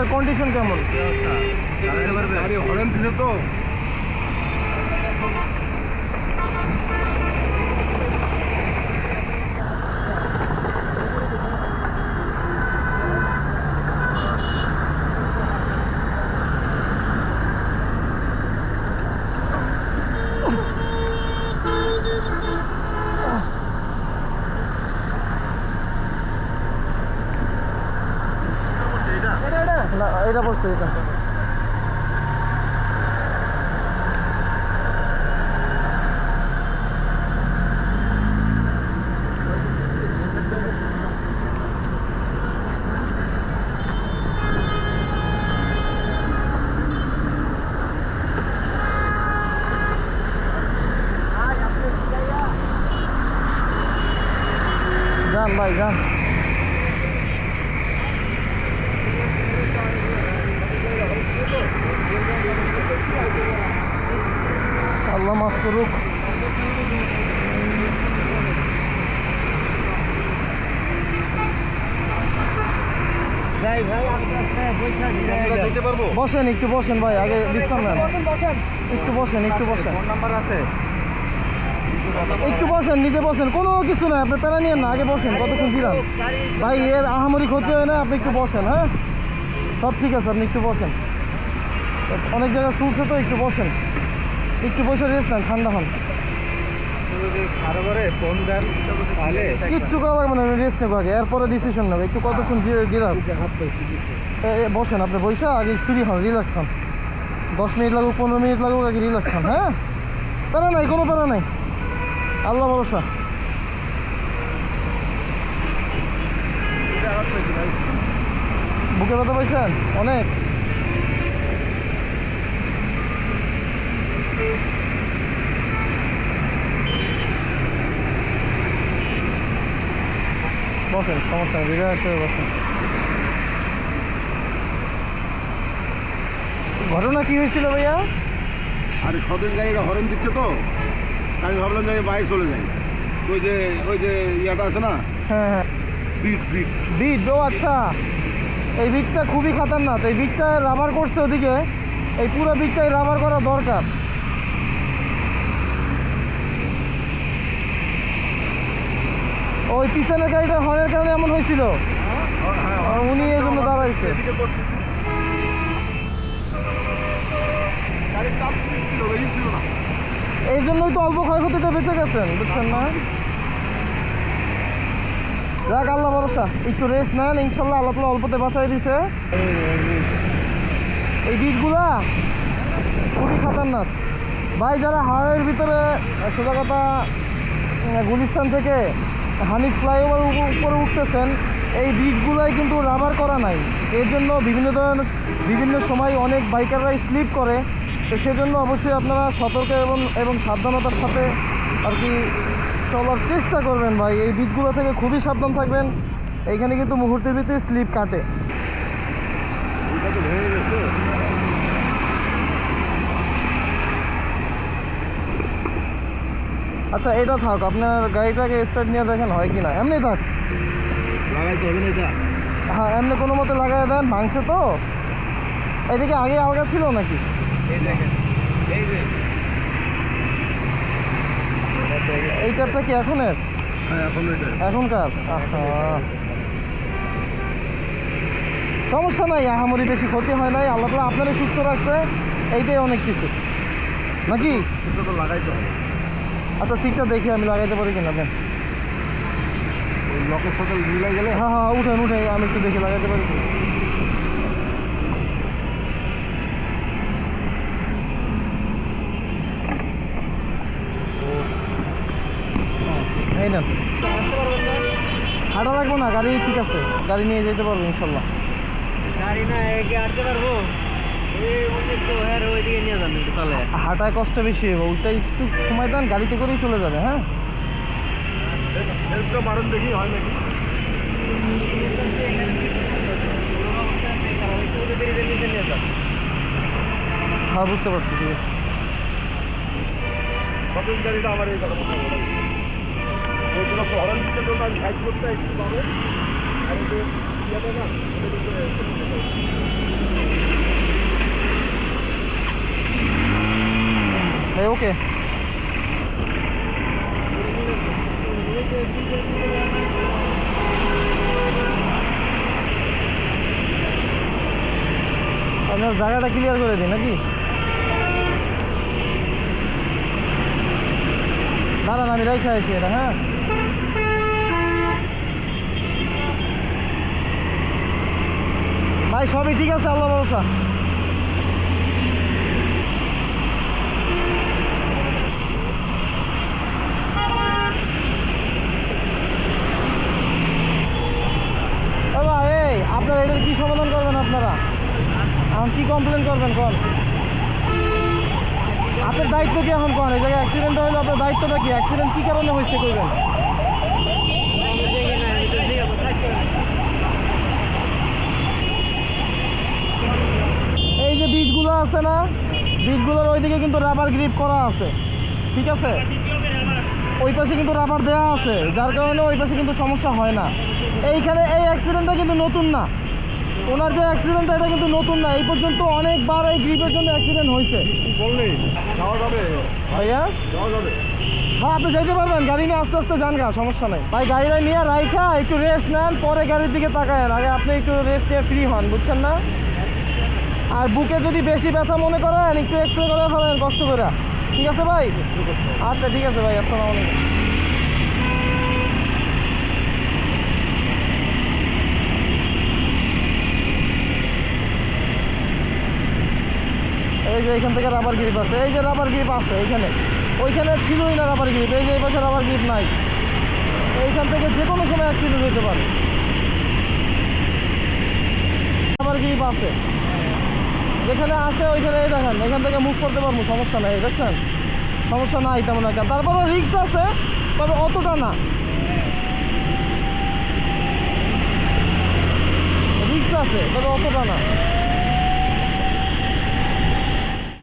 গাড়িটার কন্ডিশন কেমন? হরেন দিছে তো না এটা পড়ছে এটা যান ভাই যান আল্লাহ মাফ করুক যাই ভাই আমরা যেতে পারব? বসেন একটু বসেন ভাই আগে বিশ্রাম নেন। একটু বসেন একটু বসেন। নাম্বার আছে? একটু বসেন নিজে বসেন কোনো কিছু না আপনি প্যারা নিয়েন না আগে বসেন কতক্ষণ জিরান ভাই এর আহামরি ক্ষতি হয় না আপনি একটু বসেন হ্যাঁ? সব ঠিক আছে আপনি একটু বসেন। অনেক জায়গায় চলছে তো একটু বসেন। একটু বসে রেস্ট নেন ঠান্ডা হন। কিচ্ছু করা লাগবে না রেস্ট নেব আগে এরপরে ডিসিশন নেব একটু কতক্ষণ জিরে জিরান হাত এ, এ, বসেন আপনি বসে আগে ফ্রি হন রিল্যাক্স হন। দশ মিনিট লাগুক পনেরো মিনিট লাগুক আগে রিল্যাক্স হন হ্যাঁ? প্যারা নাই কোনো প্যারা নাই। আল্লাহ ভরসা। বুকে ব্যথা পাইছেন? অনেক। বসেন সমস্যা নেই বসেন ঘটনা কি হয়েছিল ভাইয়া? আরে সদর গাড়িটা হরেন দিচ্ছে তো। আমি ভাবলাম যে আমি বাইরে চলে যাই। ওই যে ওই যে ইয়াটা আছে না? হ্যাঁ হ্যাঁ। বিট বিট বিট ও আচ্ছা। এই বিটটা খুবই খাতারনাক। এই বিটটা রাবার করছে ওদিকে। এই পুরো বিটটাই রাবার করা দরকার। ওই পিছনের গাড়িটা হর্নের কারণে এমন হয়েছিল। উনি এই জন্য দাঁড়াইছে। এই জন্যই তো অল্প ক্ষয়ক্ষতিতে বেঁচে গেছেন, বুঝছেন না? যাক, আল্লাহ ভরসা। একটু রেস্ট নেন, ইনশাল্লাহ আল্লাহ তালা অল্পতে বাঁচাই দিছে। এই বিটগুলা খুবই খাতারনাক। ভাই, যারা হাওয়ের ভিতরে সোজা কথা গুলিস্তান থেকে হানিফ ফ্লাইওভার উপরে উঠতেছেন, এই বিটগুলাই কিন্তু রাবার করা নাই। এর জন্য বিভিন্ন ধরনের বিভিন্ন সময় অনেক বাইকাররাই স্লিপ করে। তো সেজন্য অবশ্যই আপনারা সতর্ক এবং এবং সাবধানতার সাথে আর কি চলার চেষ্টা করবেন ভাই। এই বিটগুলো থেকে খুবই সাবধান থাকবেন। এইখানে কিন্তু মুহূর্তের ভিতরে স্লিপ কাটে ওইটা তো ভেঙে গেছে আচ্ছা এটা থাক আপনার গাড়িটাকে স্টার্ট নিয়ে দেখেন হয় কি না এমনি থাক। লাগাইতে হবে না এটা। হ্যাঁ এমনি কোনো মতে লাগাই দেন ভাঙছে তো। এদিকে আগে আলগা ছিল নাকি? এই ট্যাপটা কি এখনের? হ্যাঁ এখনকার? সমস্যা নাই আহামরি বেশি ক্ষতি হয় নাই। আল্লাহ তালা আপনারা সুস্থ রাখছে এইটাই অনেক কিছু। নাকি? লাগাইতে হবে। আচ্ছা সিটটা দেখে আমি লাগাইতে পারি কিনা দেন। ওই লকের সাথে মিলাই গেলে? হ্যাঁ হ্যাঁ উঠেন উঠে আমি একটু দেখে লাগাইতে পারি। এই নেন। হাঁটা লাগবো না গাড়ি ঠিক আছে গাড়ি নিয়ে যেতে পারব ইনশাল্লাহ। গাড়ি না আটতে পারব? হাঁটায় কষ্ট বেশি হবে ওইটাই একটু সময় দেন, গাড়িতে করেই চলে যাবে হ্যাঁ? হয় নাকি হ্যাঁ বুঝতে পারছি, ঠিক আছে। আমার এই কথা বলতে ওইগুলো তো করতে না ওটা তো ওকে আপনার জায়গাটা ক্লিয়ার করে দিন নাকি? দাঁড়ান, আমি রেখে আছি এটা হ্যাঁ? ভাই, সবই ঠিক আছে, আল্লাহ ভরসা ও ভাই এই আপনারা এটার কি সমাধান করবেন আপনারা এখন কমপ্লেন করবেন আপনার দায়িত্ব কি এখন এই জায়গায় অ্যাক্সিডেন্ট হইল, আপনার দায়িত্বটা কি? অ্যাক্সিডেন্ট কি কারণে হয়েছে কইবেন? আমি দেখি না আমি তো দেখি থাকতে এই যে বীজগুলো আছে না, বীজগুলোর ওইদিকে কিন্তু রাবার গ্রিপ করা আছে, ঠিক আছে? ওই পাশে কিন্তু রাবার দেওয়া আছে, যার কারণে ওই পাশে কিন্তু সমস্যা হয় না। এইখানে এই অ্যাক্সিডেন্টটা কিন্তু নতুন না। ওনার যে অ্যাক্সিডেন্টটা এটা কিন্তু নতুন না। এই পর্যন্ত অনেকবার এই গ্রিপের জন্য অ্যাক্সিডেন্ট হয়েছে। ভাইয়া? হ্যাঁ আপনি যাইতে পারবেন। গাড়ি নিয়ে আস্তে আস্তে যান গা সমস্যা নেই। ভাই গাড়িটা নিয়ে রাইখা একটু রেস্ট নেন পরে গাড়ির দিকে তাকায়েন আগে আপনি একটু রেস্ট নিয়ে ফ্রি হন বুঝছেন না? আর বুকে যদি বেশি ব্যথা মনে করেন একটু এক্সরে করে ফেলেন কষ্ট করে। ঠিক আছে ভাই? আচ্ছা ঠিক আছে ভাই আসসালামু আলাইকুম। এই যে এখান থেকে রাবার গ্রিপ আছে, এই যে রাবার গ্রিপ আছে এইখানে। ওইখানে ছিলই না রাবার গ্রিপ এই যে এই পাশে রাবার গ্রিপ নাই। এইখান থেকে যে কোনো সময় অ্যাক্সিডেন্ট হতে পারে। রাবার গ্রিপ আছে। যেখানে আছে ওইখানে দেখেন, এখান থেকে মুভ করতে পারব, সমস্যা নাই, দেখছেন? সমস্যা নাই তেমন একটা। তারপরে রিক্স আছে, তবে অতটা না। রিক্স আছে, তবে অতটা না।